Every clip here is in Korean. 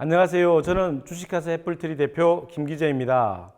안녕하세요. 저는 주식회사 애플트리 대표 김기재입니다.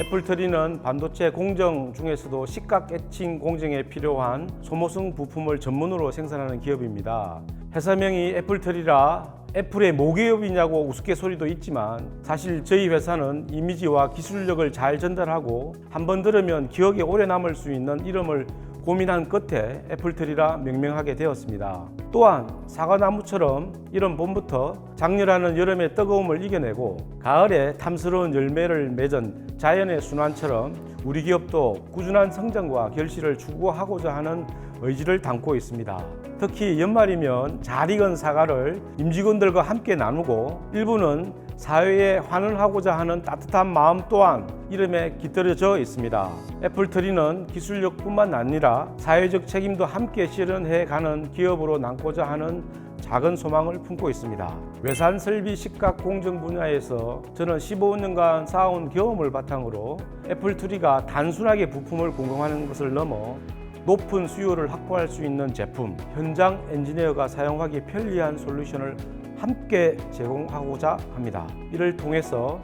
애플트리는 반도체 공정 중에서도 시각 애칭 공정에 필요한 소모성 부품을 전문으로 생산하는 기업입니다. 회사명이 애플트리라 애플의 모기업이냐고 우스갯소리도 있지만 사실 저희 회사는 이미지와 기술력을 잘 전달하고 한 번 들으면 기억에 오래 남을 수 있는 이름을 고민한 끝에 애플트리라 명명하게 되었습니다. 또한 사과나무처럼 이런 봄부터 장렬하는 여름의 뜨거움을 이겨내고 가을에 탐스러운 열매를 맺은 자연의 순환처럼 우리 기업도 꾸준한 성장과 결실을 추구하고자 하는 의지를 담고 있습니다. 특히 연말이면 잘 익은 사과를 임직원들과 함께 나누고 일부는 사회에 환원하고자 하는 따뜻한 마음 또한 이름에 깃들여져 있습니다. 애플트리는 기술력뿐만 아니라 사회적 책임도 함께 실현해 가는 기업으로 남고자 하는 작은 소망을 품고 있습니다. 외산 설비 식각 공정 분야에서 저는 15년간 쌓아온 경험을 바탕으로 애플트리가 단순하게 부품을 공급하는 것을 넘어 높은 수요를 확보할 수 있는 제품, 현장 엔지니어가 사용하기 편리한 솔루션을 함께 제공하고자 합니다. 이를 통해서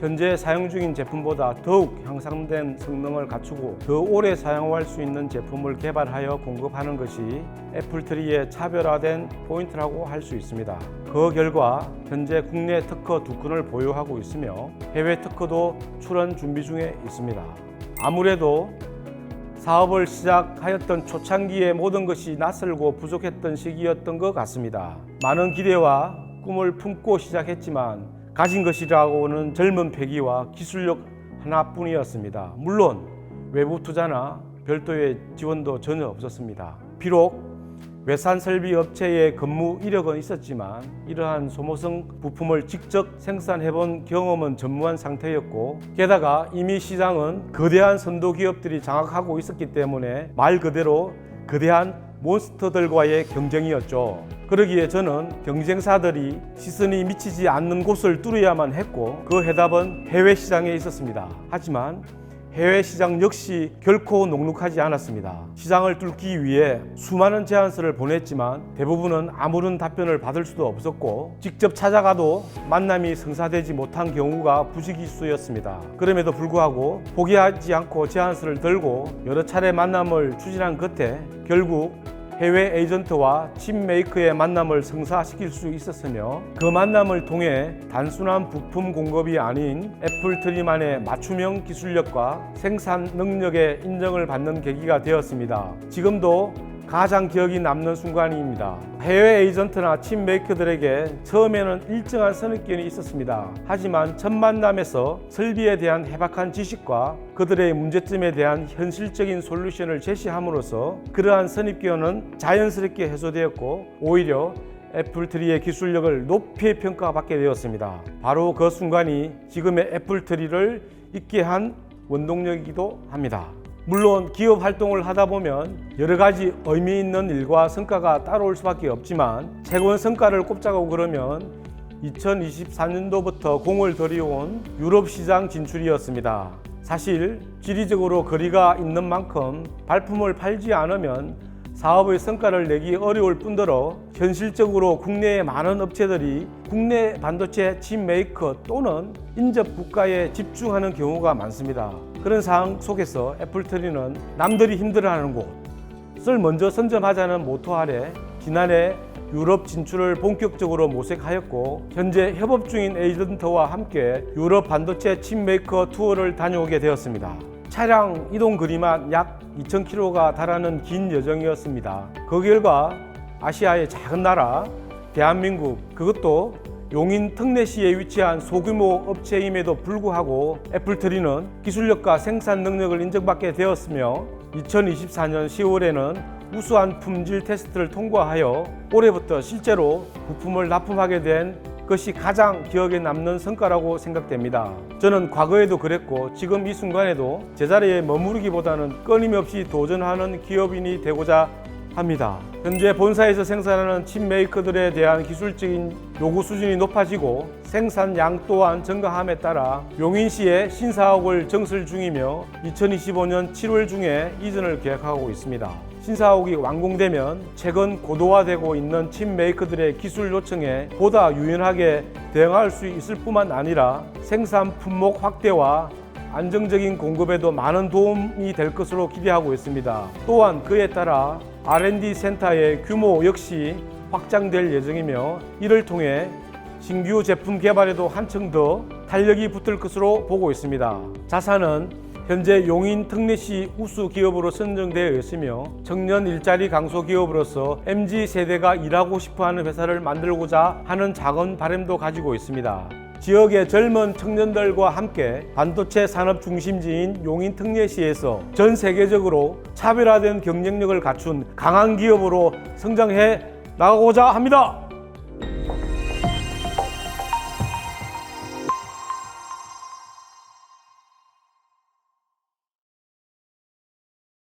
현재 사용 중인 제품보다 더욱 향상된 성능을 갖추고 더 오래 사용할 수 있는 제품을 개발하여 공급하는 것이 애플트리의 차별화된 포인트라고 할 수 있습니다. 그 결과 현재 국내 특허 두 건을 보유하고 있으며 해외 특허도 출원 준비 중에 있습니다. 아무래도 사업을 시작하였던 초창기에 모든 것이 낯설고 부족했던 시기였던 것 같습니다. 많은 기대와 꿈을 품고 시작했지만 가진 것이라고는 젊은 패기와 기술력 하나뿐이었습니다. 물론 외부 투자나 별도의 지원도 전혀 없었습니다. 비록 외산 설비 업체의 근무 이력은 있었지만 이러한 소모성 부품을 직접 생산해 본 경험은 전무한 상태였고 게다가 이미 시장은 거대한 선도 기업들이 장악하고 있었기 때문에 말 그대로 거대한 몬스터들과의 경쟁이었죠. 그러기에 저는 경쟁사들이 시선이 미치지 않는 곳을 뚫어야만 했고 그 해답은 해외 시장에 있었습니다. 하지만 해외 시장 역시 결코 녹록하지 않았습니다. 시장을 뚫기 위해 수많은 제안서를 보냈지만 대부분은 아무런 답변을 받을 수도 없었고 직접 찾아가도 만남이 성사되지 못한 경우가 부지기수였습니다. 그럼에도 불구하고 포기하지 않고 제안서를 들고 여러 차례 만남을 추진한 끝에 결국 해외 에이전트와 칩 메이커의 만남을 성사시킬 수 있었으며 그 만남을 통해 단순한 부품 공급이 아닌 애플 트리만의 맞춤형 기술력과 생산 능력의 인정을 받는 계기가 되었습니다. 지금도 가장 기억이 남는 순간입니다. 해외 에이전트나 칩 메이커들에게 처음에는 일정한 선입견이 있었습니다. 하지만 첫 만남에서 설비에 대한 해박한 지식과 그들의 문제점에 대한 현실적인 솔루션을 제시함으로써 그러한 선입견은 자연스럽게 해소되었고 오히려 애플트리의 기술력을 높이 평가받게 되었습니다. 바로 그 순간이 지금의 애플트리를 있게 한 원동력이기도 합니다. 물론 기업 활동을 하다 보면 여러 가지 의미 있는 일과 성과가 따라올 수밖에 없지만 최고의 성과를 꼽자고 그러면 2024년도부터 공을 들여온 유럽 시장 진출이었습니다. 사실 지리적으로 거리가 있는 만큼 발품을 팔지 않으면 사업의 성과를 내기 어려울 뿐더러 현실적으로 국내의 많은 업체들이 국내 반도체 칩 메이커 또는 인접 국가에 집중하는 경우가 많습니다. 그런 상황 속에서 애플트리는 남들이 힘들어하는 곳을 먼저 선점하자는 모토 아래 지난해 유럽 진출을 본격적으로 모색하였고 현재 협업 중인 에이전트와 함께 유럽 반도체 칩 메이커 투어를 다녀오게 되었습니다. 차량 이동 거리만 약 2,000km가 달하는 긴 여정이었습니다. 그 결과 아시아의 작은 나라 대한민국 그것도 용인 특례시에 위치한 소규모 업체임에도 불구하고 애플트리는 기술력과 생산 능력을 인정받게 되었으며 2024년 10월에는 우수한 품질 테스트를 통과하여 올해부터 실제로 부품을 납품하게 된 것이 가장 기억에 남는 성과라고 생각됩니다. 저는 과거에도 그랬고 지금 이 순간에도 제자리에 머무르기보다는 끊임없이 도전하는 기업인이 되고자 합니다. 현재 본사에서 생산하는 칩 메이커들에 대한 기술적인 요구 수준이 높아지고 생산량 또한 증가함에 따라 용인시에 신사옥을 정설 중이며 2025년 7월 중에 이전을 계획하고 있습니다. 신사옥이 완공되면 최근 고도화되고 있는 칩 메이커들의 기술 요청에 보다 유연하게 대응할 수 있을 뿐만 아니라 생산 품목 확대와 안정적인 공급에도 많은 도움이 될 것으로 기대하고 있습니다. 또한 그에 따라 R&D 센터의 규모 역시 확장될 예정이며 이를 통해 신규 제품 개발에도 한층 더 탄력이 붙을 것으로 보고 있습니다. 자사는 현재 용인 특례시 우수 기업으로 선정되어 있으며 청년 일자리 강소 기업으로서 MZ 세대가 일하고 싶어하는 회사를 만들고자 하는 작은 바람도 가지고 있습니다. 지역의 젊은 청년들과 함께 반도체 산업 중심지인 용인 특례시에서 전 세계적으로 차별화된 경쟁력을 갖춘 강한 기업으로 성장해 나가고자 합니다.